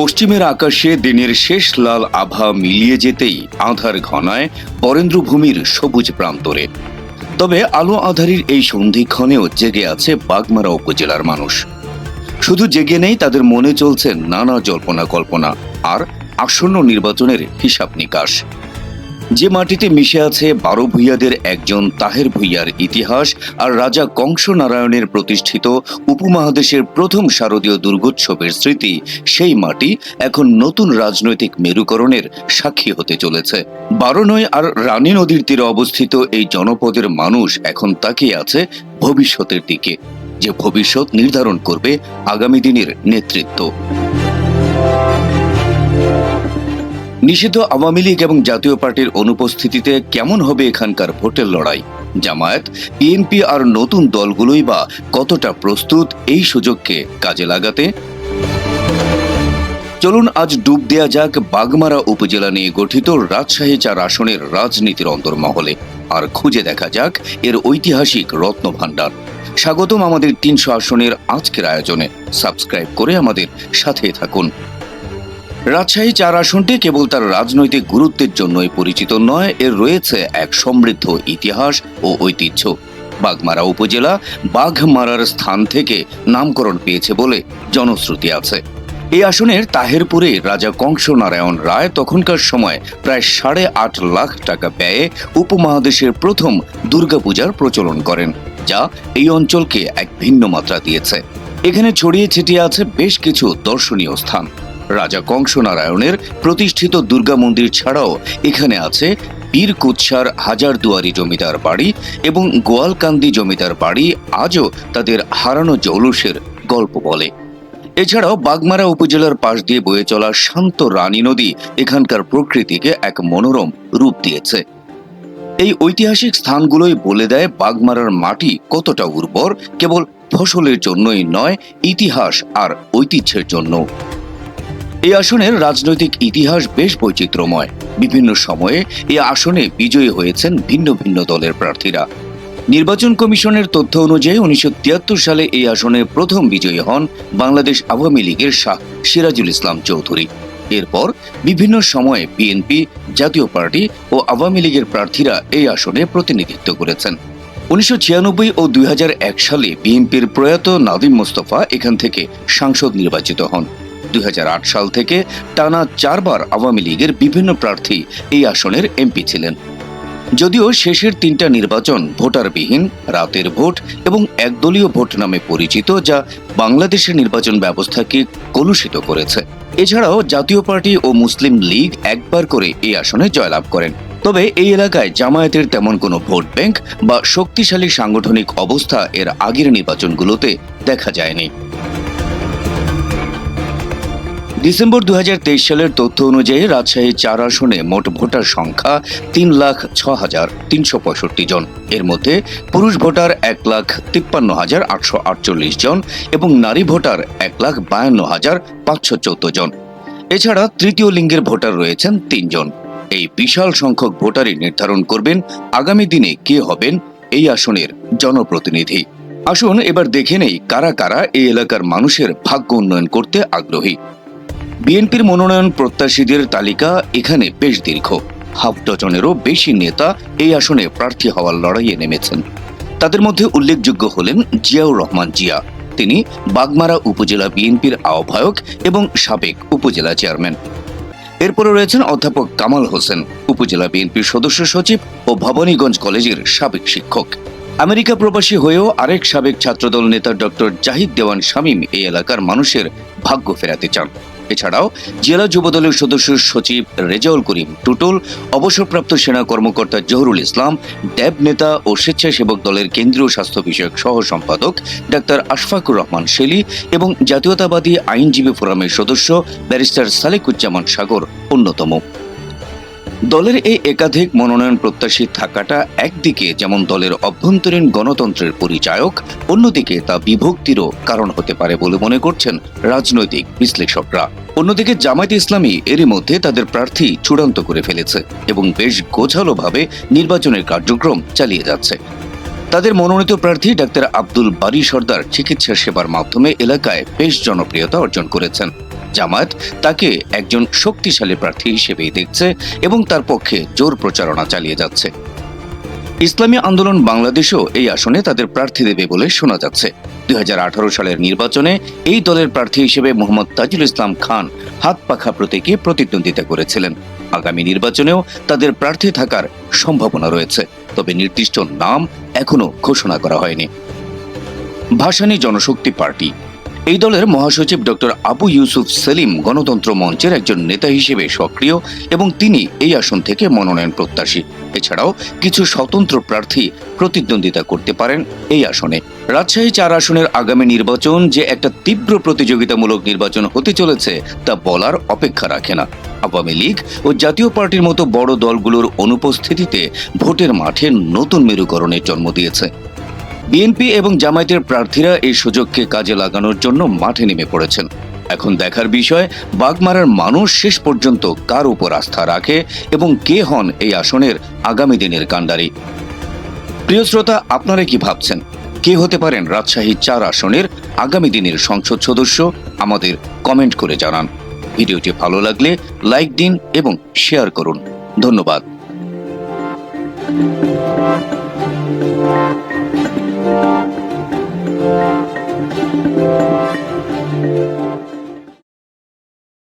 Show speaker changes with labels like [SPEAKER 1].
[SPEAKER 1] পশ্চিমের আকাশে দিনের শেষ লাল আভা মিলিয়ে যেতেই আধার ঘনায় বরেন্দ্রভূমির সবুজ প্রান্তরে। তবে আলো আধারির এই সন্ধিক্ষণেও জেগে আছে বাগমারা উপজেলার মানুষ। শুধু জেগে নেই, তাদের মনে চলছে নানা জল্পনা কল্পনা আর আসন্ন নির্বাচনের হিসাব নিকাশ। যে মাটিতে মিশে আছে বারো ভূঁইয়াদের একজন তাহের ভূঁইয়ার ইতিহাস আর রাজা কংস নারায়ণের প্রতিষ্ঠিত উপমহাদেশের প্রথম শারদীয় দুর্গোৎসবের স্মৃতি, সেই মাটি এখন নতুন রাজনৈতিক মেরুকরণের সাক্ষী হতে চলেছে। বারোনয় আর রানী নদীর তীরে অবস্থিত এই জনপদের মানুষ এখন তাকিয়ে আছে ভবিষ্যতের দিকে, যে ভবিষ্যৎ নির্ধারণ করবে আগামী দিনের নেতৃত্ব। নিষিদ্ধ আওয়ামী লীগ এবং জাতীয় পার্টির অনুপস্থিতিতে কেমন হবে এখানকার ভোটের লড়াই? জামায়াত, বিএনপি আর নতুন দলগুলোই বা কতটা প্রস্তুত এই সুযোগকে কাজে লাগাতে? চলুন আজ ডুব দেয়া যাক বাগমারা উপজেলা নিয়ে গঠিত রাজশাহী চার আসনের রাজনীতির অন্তর্মহলে। আর খুঁজে দেখা যাক এর ঐতিহাসিক রত্নভাণ্ডার। স্বাগতম আমাদের তিনশো আসনের আজকের আয়োজনে। সাবস্ক্রাইব করে আমাদের সাথে থাকুন। রাজশাহী চার আসনটি কেবল তার রাজনৈতিক গুরুত্বের জন্যই পরিচিত নয়, এর রয়েছে এক সমৃদ্ধ ইতিহাস ও ঐতিহ্য। বাগমারা উপজেলা বাঘমারার স্থান থেকে নামকরণ পেয়েছে বলে জনশ্রুতি আছে। এই আসনের তাহেরপুরে রাজা কংস নারায়ণ রায় তখনকার সময় প্রায় সাড়ে আট লাখ টাকা ব্যয়ে উপমহাদেশের প্রথম দুর্গাপূজার প্রচলন করেন, যা এই অঞ্চলকে এক ভিন্ন মাত্রা দিয়েছে। এখানে ছড়িয়ে ছিটিয়ে আছে বেশ কিছু দর্শনীয় স্থান। রাজা কংস নারায়ণের প্রতিষ্ঠিত দুর্গা মন্দির ছাড়াও এখানে আছে বীর কুৎসার হাজারদুয়ারি জমিদার বাড়ি এবং গোয়ালকান্দি জমিদার বাড়ি আজও তাদের হারানো জৌলুসের গল্প বলে। এছাড়াও বাগমারা উপজেলার পাশ দিয়ে বয়ে চলা শান্ত রানী নদী এখানকার প্রকৃতিকে এক মনোরম রূপ দিয়েছে। এই ঐতিহাসিক স্থানগুলোই বলে দেয় বাগমারার মাটি কতটা উর্বর, কেবল ফসলের জন্যই নয়, ইতিহাস আর ঐতিহ্যের জন্য এই আসনের রাজনৈতিক ইতিহাস বেশ বৈচিত্র্যময়। বিভিন্ন সময়ে এই আসনে বিজয়ী হয়েছেন ভিন্ন ভিন্ন দলের প্রার্থীরা। নির্বাচন কমিশনের তথ্য অনুযায়ী উনিশশো তিয়াত্তর সালে এই আসনে প্রথম বিজয়ী হন বাংলাদেশ আওয়ামী লীগের শাহ সিরাজুল ইসলাম চৌধুরী। এরপর বিভিন্ন সময়ে বিএনপি, জাতীয় পার্টি ও আওয়ামী লীগের প্রার্থীরা এই আসনে প্রতিনিধিত্ব করেছেন। উনিশশো ছিয়ানব্বই ও দুই হাজার এক সালে বিএনপির প্রয়াত নাদিম মোস্তফা এখান থেকে সাংসদ নির্বাচিত হন। দুই হাজার আট সাল থেকে টানা চারবার আওয়ামী লীগের বিভিন্ন প্রার্থী এই আসনের এমপি ছিলেন। যদিও শেষের তিনটা নির্বাচন ভোটারবিহীন, রাতের ভোট এবং একদলীয় ভোট নামে পরিচিত, যা বাংলাদেশের নির্বাচন ব্যবস্থাকে কলুষিত করেছে। এছাড়াও জাতীয় পার্টি ও মুসলিম লীগ একবার করে এই আসনে জয়লাভ করেন। তবে এই এলাকায় জামায়াতের তেমন কোনো ভোট ব্যাংক বা শক্তিশালী সাংগঠনিক অবস্থা এর আগের নির্বাচনগুলোতে দেখা যায়নি। ডিসেম্বর দু হাজার তেইশ সালের তথ্য অনুযায়ী রাজশাহী চার আসনে মোট ভোটার সংখ্যা তিন লাখ ছ হাজার তিনশো পঁয়ষট্টি জন। এর মধ্যে পুরুষ ভোটার এক লাখ তিপ্পান্ন হাজার আটশো আটচল্লিশ জন এবং নারী ভোটার এক লাখ বায়ান্ন হাজার পাঁচশো চোদ্দ জন। এছাড়া তৃতীয় লিঙ্গের ভোটার রয়েছেন তিনজন এই বিশাল সংখ্যক ভোটারই নির্ধারণ করবেন আগামী দিনে কে হবেন এই আসনের জনপ্রতিনিধি। আসুন এবার দেখে নেই কারা কারা এই এলাকার মানুষের ভাগ্য উন্নয়ন করতে আগ্রহী। বিএনপির মনোনয়ন প্রত্যাশীদের তালিকা এখানে বেশ দীর্ঘ। হাফ ডজনেরও বেশি নেতা এই আসনে প্রার্থী হওয়ার লড়াইয়ে নেমেছেন। তাদের মধ্যে উল্লেখযোগ্য হলেন জিয়াউর রহমান জিয়া। তিনি বাগমারা উপজেলা বিএনপির আহ্বায়ক এবং সাবেক উপজেলা চেয়ারম্যান। এরপরে রয়েছেন অধ্যাপক কামাল হোসেন, উপজেলা বিএনপির সদস্য সচিব ও ভবানীগঞ্জ কলেজের সাবেক শিক্ষক। আমেরিকা প্রবাসী হয়েও আরেক সাবেক ছাত্রদল নেতা ডক্টর জাহিদ দেওয়ান শামীম এই এলাকার মানুষের ভাগ্য ফেরাতে চান। এছাড়াও জেলা যুবদলের সদস্য সচিব রেজাউল করিম টুটুল, অবসরপ্রাপ্ত সেনা কর্মকর্তা জহরুল ইসলাম, ড্যাব নেতা ও স্বেচ্ছাসেবক দলের কেন্দ্রীয় স্বাস্থ্য বিষয়ক সহ সম্পাদক ডাক্তার আশফাকুর রহমান শেলি এবং জাতীয়তাবাদী আইনজীবী ফোরামের সদস্য ব্যারিস্টার সালেকুজ্জামান সাগর অন্যতম। দলের এই একাধিক মনোনয়ন প্রত্যাশী থাকাটা একদিকে যেমন দলের অভ্যন্তরীণ গণতন্ত্রের পরিচায়ক, অন্যদিকে তা বিভক্তিরও কারণ হতে পারে বলে মনে করছেন রাজনৈতিক বিশ্লেষকরা। অন্যদিকে জামায়াত ইসলামী এরই মধ্যে তাদের প্রার্থী চূড়ান্ত করে ফেলেছে এবং বেশ গোছালোভাবে নির্বাচনের কার্যক্রম চালিয়ে যাচ্ছে। তাদের মনোনীত প্রার্থী ডাক্তার আব্দুল বারি সর্দার চিকিৎসা সেবার মাধ্যমে এলাকায় বেশ জনপ্রিয়তা অর্জন করেছেন। জামায়াত তাকে একজন শক্তিশালী প্রার্থী হিসেবেই দেখছে এবং তার পক্ষে জোর প্রচারণা চালিয়ে যাচ্ছে। ইসলামী আন্দোলন বাংলাদেশও এই আসনে তাদের প্রার্থী দেবে বলে শোনা যাচ্ছে। দুই হাজার আঠারো সালের নির্বাচনে এই দলের প্রার্থী হিসেবে মোহাম্মদ তাজুল ইসলাম খান হাত পাখা প্রতীকে প্রতিদ্বন্দ্বিতা করেছিলেন। আগামী নির্বাচনেও তাদের প্রার্থী থাকার সম্ভাবনা রয়েছে, তবে নির্দিষ্ট নাম এখনও ঘোষণা করা হয়নি। ভাসানী জনশক্তি পার্টি এই দলের মহাসচিব ডক্টর আবু ইউসুফ সেলিম গণতন্ত্র মঞ্চের একজন নেতা হিসেবে সক্রিয় এবং তিনি এই আসন থেকে মনোনয়ন প্রত্যাশী। এছাড়াও কিছু স্বতন্ত্র প্রার্থী প্রতিদ্বন্দ্বিতা করতে পারেন এই আসনে। রাজশাহী চার আসনের আগামী নির্বাচন যে একটা তীব্র প্রতিযোগিতামূলক নির্বাচন হতে চলেছে, তা বলার অপেক্ষা রাখে না। আওয়ামী লীগ ও জাতীয় পার্টির মতো বড় দলগুলোর অনুপস্থিতিতে ভোটের মাঠে নতুন মেরুকরণের জন্ম দিয়েছে। বিএনপি এবং জামায়াতের প্রার্থীরা এই সুযোগকে কাজে লাগানোর জন্য মাঠে নেমে পড়েছেন। এখন দেখার বিষয়, বাগমারার মানুষ শেষ পর্যন্ত কার উপর আস্থা রাখে এবং কে হন এই আসনের আগামী দিনের কাণ্ডারি? প্রিয় শ্রোতা, আপনারা কি ভাবছেন? কে হতে পারেন রাজশাহী চার আসনের আগামী দিনের সংসদ সদস্য? আমাদের কমেন্ট করে জানান। ভিডিওটি ভালো লাগলে লাইক দিন এবং শেয়ার করুন। ধন্যবাদ। Thank you.